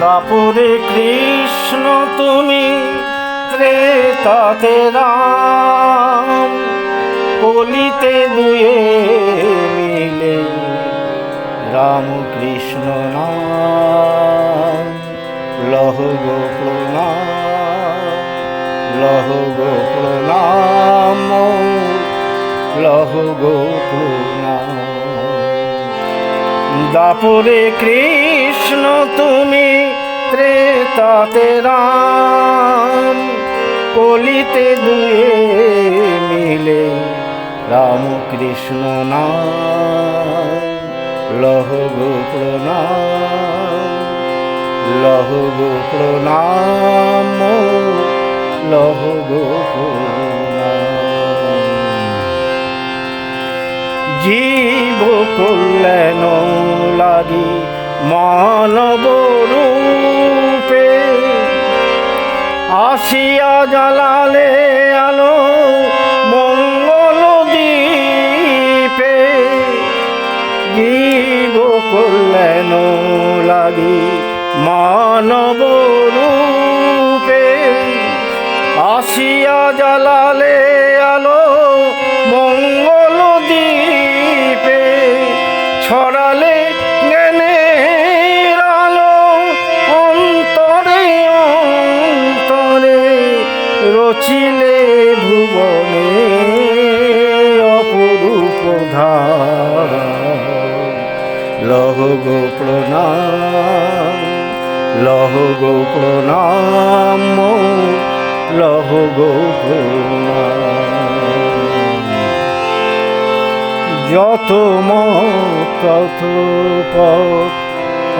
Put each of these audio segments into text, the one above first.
দাপরে কৃষ্ণ তুমি ত্রেতাতে রাম কলিতে দুয়ে মিলে রাম কৃষ্ণ নাম। লহ প্রণাম লহ প্রণাম লহ প্রণাম। দাপরে কৃষ্ণ তুমি ত্রেতাতে রাম, কলিতে দুয়ে মিলে রাম কৃষ্ণ নাম। লহ প্রণাম লহ প্রণাম, লহ জীব কল্যাণ লাগি মানব রূপে আসিয়া জ্বালালে আলো মঙ্গল দ্বীপে। জীব কল্যাণ লাগি মানব রূপে আসিয়া জ্বালালে লহ গো প্রণাম লহ গো যত মত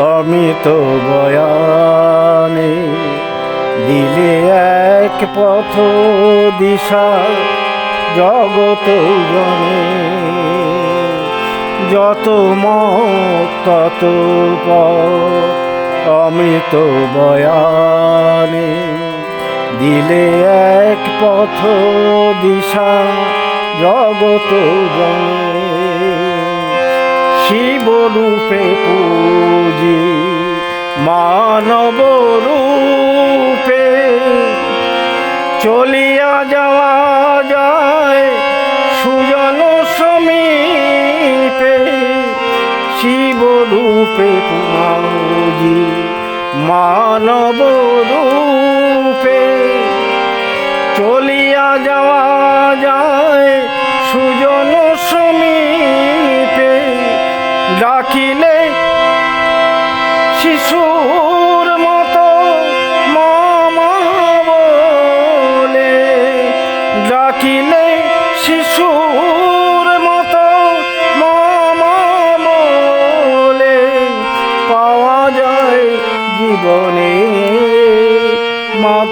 অমিত বয়ানে দিলে এক পথ দিশা জগত জনে যত মত, তত পথ অমৃত বয়ানে দিলে এক পথ দিশা জগত শিবরূপে পূজি মানব রূপে চলিয়া যাওয়া যায় সুজন সমীপে। শিবরূপে পূজি মানব রূপে চলিয়া যাওয়া যায় সুজন সমীপে ডাকিলে শিশুর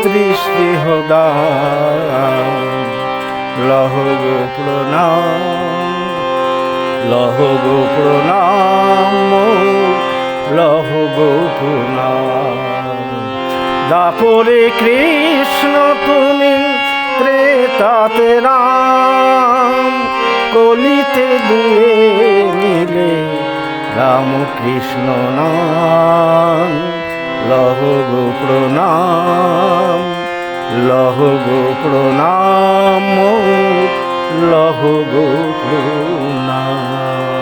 মাতৃস্নেহদান লহ লহ গো প্রণাম। লহ দাপরে কৃষ্ণ তুমি ত্রেতাতে রাম কলিতে দুয়ে মিলে রাম কৃষ্ণ নাম। লহ গো প্রণাম লহ গো প্রণাম লহ গো প্রণাম।